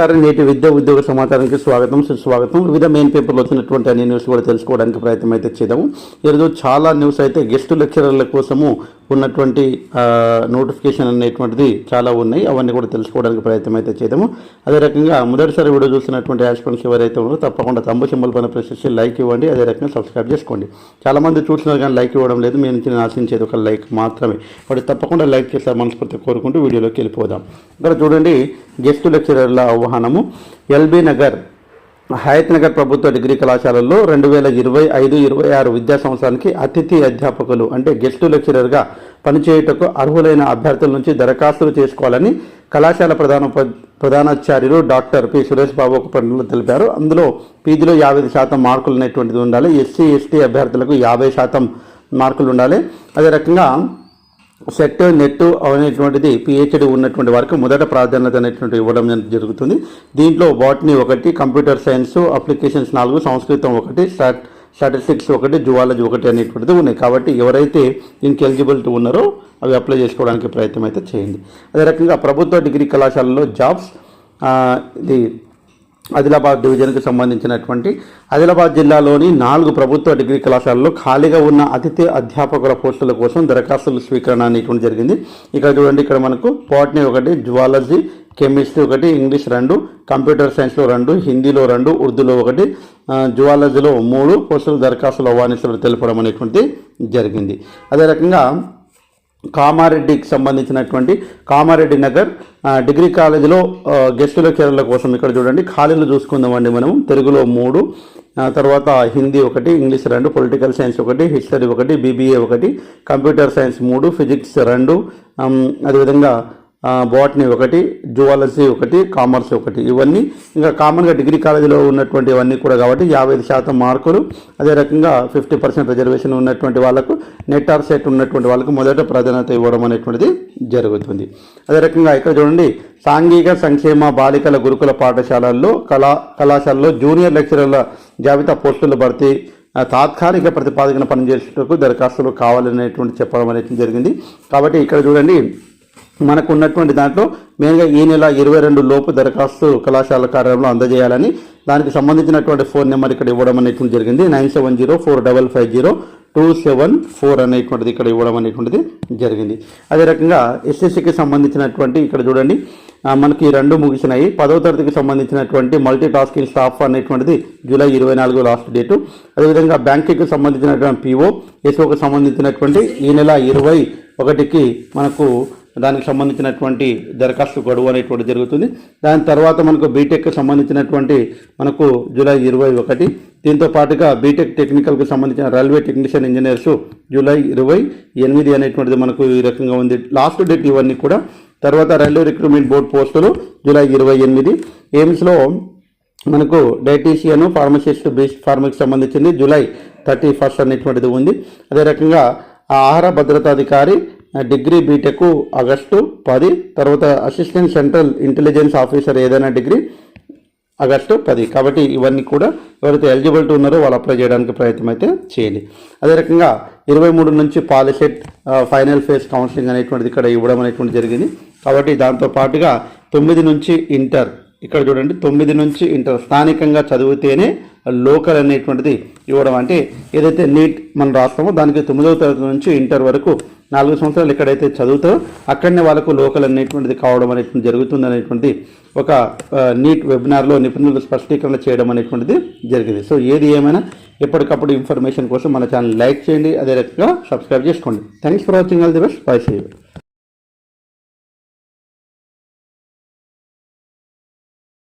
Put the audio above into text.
నమస్కారం. నేటి విద్య ఉద్యోగ సమాచారానికి స్వాగతం సుస్వాగతం. వివిధ మెయిన్ పేపర్లో వచ్చినటువంటి అన్ని న్యూస్ కూడా తెలుసుకోవడానికి ప్రయత్నం అయితే చేద్దాము. ఈరోజు చాలా న్యూస్ అయితే గెస్ట్ లెక్చరర్ల కోసము ఉన్నటువంటి నోటిఫికేషన్ అనేటువంటిది చాలా ఉన్నాయి. అవన్నీ కూడా తెలుసుకోవడానికి ప్రయత్నం అయితే చేద్దాము. అదే రకంగా మొదటిసారి వీడియో చూసినటువంటి యాస్పెంట్స్ ఎవరైతే ఉన్నారో తప్పకుండా తమ్ము సింబల్ పైన ప్రెస్ చేసి లైక్ ఇవ్వండి. అదే రకంగా సబ్స్క్రైబ్ చేసుకోండి. చాలా మంది చూస్తున్నారు కానీ లైక్ ఇవ్వడం లేదు. మీ నుంచి నేను ఆశించేది ఒక లైక్ మాత్రమే. వాటి తప్పకుండా లైక్ చేసే మనస్ఫూర్తి కోరుకుంటూ వీడియోలోకి వెళ్ళిపోదాం. ఇక్కడ చూడండి గెస్ట్ లెక్చరర్ల ఆహ్వానము. ఎల్బీ నగర్ హయత్నగర్ ప్రభుత్వ డిగ్రీ కళాశాలల్లో రెండు వేల ఇరవై ఐదు ఇరవై ఆరు విద్యా సంవత్సరానికి అతిథి అధ్యాపకులు అంటే గెస్ట్ లెక్చరర్గా పనిచేయుటకు అర్హులైన అభ్యర్థుల నుంచి దరఖాస్తులు చేసుకోవాలని కళాశాల ప్రధాన ప్రధానాచార్యులు డాక్టర్ పి. సురేష్ బాబు ఒక ప్రకటనలో తెలిపారు. అందులో పీజీలో యాభై శాతం మార్కులు అనేటువంటిది ఉండాలి. ఎస్సీ ఎస్టీ అభ్యర్థులకు యాభై శాతం మార్కులు ఉండాలి. అదే రకంగా సెట్ నెట్ అనేటువంటిది పిహెచ్డి ఉన్నటువంటి వారికి మొదట ప్రాధాన్యత అనేటువంటి ఇవ్వడం జరుగుతుంది. దీంట్లో బాటనీ ఒకటి కంప్యూటర్ సైన్స్ అప్లికేషన్స్ నాలుగు సంస్కృతం ఒకటి స్టాట్ స్టాటిస్టిక్స్ ఒకటి జువాలజీ ఒకటి అనేటువంటిది ఉన్నాయి. కాబట్టి ఎవరైతే దీనికి ఎలిజిబిలిటీ ఉన్నారో అవి అప్లై చేసుకోవడానికి ప్రయత్నం అయితే చేయండి. అదే రకంగా ప్రభుత్వ డిగ్రీ కళాశాలలో జాబ్స్ ఇది ఆదిలాబాద్ డివిజన్కి సంబంధించినటువంటి ఆదిలాబాద్ జిల్లాలోని నాలుగు ప్రభుత్వ డిగ్రీ కళాశాలలో ఖాళీగా ఉన్న అతిథి అధ్యాపకుల పోస్టుల కోసం దరఖాస్తుల స్వీకరణ అనేటువంటి జరిగింది. ఇక్కడ చూడండి ఇక్కడ మనకు బాటనీ ఒకటి జువాలజీ కెమిస్ట్రీ ఒకటి ఇంగ్లీష్ రెండు కంప్యూటర్ సైన్స్లో రెండు హిందీలో రెండు ఉర్దూలో ఒకటి జువాలజీలో మూడు పోస్టులు దరఖాస్తులు ఆహ్వానిస్తున్నట్టు తెలపడం అనేటువంటి జరిగింది. అదే రకంగా కామారెడ్డికి సంబంధించినటువంటి కామారెడ్డి నగర్ డిగ్రీ కాలేజీలో గెస్టుల గెస్ట్ లెక్చరర్ల కోసం ఇక్కడ చూడండి. ఖాళీలు చూసుకుందామండి మనం తెలుగులో మూడు తర్వాత హిందీ ఒకటి ఇంగ్లీష్ రెండు పొలిటికల్ సైన్స్ ఒకటి హిస్టరీ ఒకటి బీబీఏ ఒకటి కంప్యూటర్ సైన్స్ మూడు ఫిజిక్స్ రెండు అదేవిధంగా బాటనీ ఒకటి జువాలజీ ఒకటి కామర్స్ ఒకటి. ఇవన్నీ ఇంకా కామన్గా డిగ్రీ కాలేజీలో ఉన్నటువంటి ఇవన్నీ కూడా కాబట్టి యాభై ఐదు శాతం మార్కులు. అదే రకంగా ఫిఫ్టీ పర్సెంట్ రిజర్వేషన్ ఉన్నటువంటి వాళ్ళకు నెట్ ఆర్ సెట్ ఉన్నటువంటి వాళ్ళకు మొదట ప్రాధాన్యత ఇవ్వడం అనేటువంటిది జరుగుతుంది. అదే రకంగా ఇక్కడ చూడండి సాంఘిక సంక్షేమ బాలికల గురుకుల పాఠశాలల్లో కళా కళాశాలలో జూనియర్ లెక్చరర్ల జాబితా పోస్టుల భర్తీ తాత్కాలిక ప్రతిపాదన పనిచేసేటకు దరఖాస్తులు కావాలనేటువంటి చెప్పడం అనేది జరిగింది. కాబట్టి ఇక్కడ చూడండి మనకు ఉన్నటువంటి దాంట్లో మెయిన్గా ఈ నెల ఇరవై రెండు లోపు దరఖాస్తు కళాశాల కార్యాలయంలో అందజేయాలని దానికి సంబంధించినటువంటి ఫోన్ నెంబర్ ఇక్కడ ఇవ్వడం అనేటువంటి జరిగింది. Nine seven zero four double five zero two seven four అనేటువంటిది ఇక్కడ ఇవ్వడం అనేటువంటిది జరిగింది. అదే రకంగా ఎస్ఎస్సికి సంబంధించినటువంటి ఇక్కడ చూడండి మనకి రెండు ముగిసినాయి. పదవ తరగతికి సంబంధించినటువంటి మల్టీ టాస్కింగ్ స్టాఫ్ అనేటువంటిది జూలై ఇరవై నాలుగు లాస్ట్ డేటు. అదేవిధంగా బ్యాంకింగ్కి సంబంధించినటువంటి పిఓ ఎస్ఓకి సంబంధించినటువంటి ఈ నెల ఇరవై ఒకటికి మనకు దానికి సంబంధించినటువంటి దరఖాస్తు గడువు అనేటువంటి జరుగుతుంది. దాని తర్వాత మనకు బీటెక్కి సంబంధించినటువంటి మనకు జూలై ఇరవై ఒకటి. దీంతో పాటుగా బీటెక్ టెక్నికల్కి సంబంధించిన రైల్వే టెక్నీషియన్ ఇంజనీర్స్ జూలై ఇరవై ఎనిమిది అనేటువంటిది మనకు ఈ రకంగా ఉంది. లాస్ట్ డేట్ ఇవన్నీ కూడా. తర్వాత రైల్వే రిక్రూట్మెంట్ బోర్డు పోస్టులు జూలై ఇరవై ఎనిమిది. ఎయిమ్స్లో మనకు డైటీషియన్ ఫార్మసిస్ట్ బీస్ ఫార్మకి సంబంధించింది జూలై థర్టీ ఫస్ట్ అనేటువంటిది ఉంది. అదే రకంగా ఆ ఆహార భద్రతాధికారి డిగ్రీ బీటెక్ ఆగస్టు పది తర్వాత అసిస్టెంట్ సెంట్రల్ ఇంటెలిజెన్స్ ఆఫీసర్ ఏదైనా డిగ్రీ ఆగస్టు పది. కాబట్టి ఇవన్నీ కూడా ఎవరైతే ఎలిజిబిలిటీ ఉన్నారో వాళ్ళు అప్లై చేయడానికి ప్రయత్నం అయితే చేయండి. అదే రకంగా ఇరవై మూడు నుంచి పాలిసెట్ ఫైనల్ ఫేజ్ కౌన్సిలింగ్ అనేటువంటిది ఇక్కడ ఇవ్వడం అనేటువంటి జరిగింది. కాబట్టి దాంతో పాటుగా తొమ్మిది నుంచి ఇంటర్ ఇక్కడ చూడండి తొమ్మిది నుంచి ఇంటర్ స్థానికంగా చదివితేనే లోకల్ అనేటువంటిది ఇవ్వడం. అంటే ఏదైతే నీట్ మనం రాస్తామో దానికి తొమ్మిదవ తరగతి నుంచి ఇంటర్ వరకు నాలుగు సంవత్సరాలు ఎక్కడైతే చదువుతారో అక్కడనే వాళ్ళకు లోకల్ అనేటువంటిది కావడం అనేటువంటి జరుగుతుంది అనేటువంటిది ఒక నీట్ వెబినార్లో నిపుణులు స్పష్టీకరణ చేయడం అనేటువంటిది జరిగింది. సో ఏది ఏమైనా ఎప్పటికప్పుడు ఇన్ఫర్మేషన్ కోసం మన ఛానల్ లైక్ చేయండి అదే రకంగా సబ్స్క్రైబ్ చేసుకోండి. Thanks for watching all the best bye save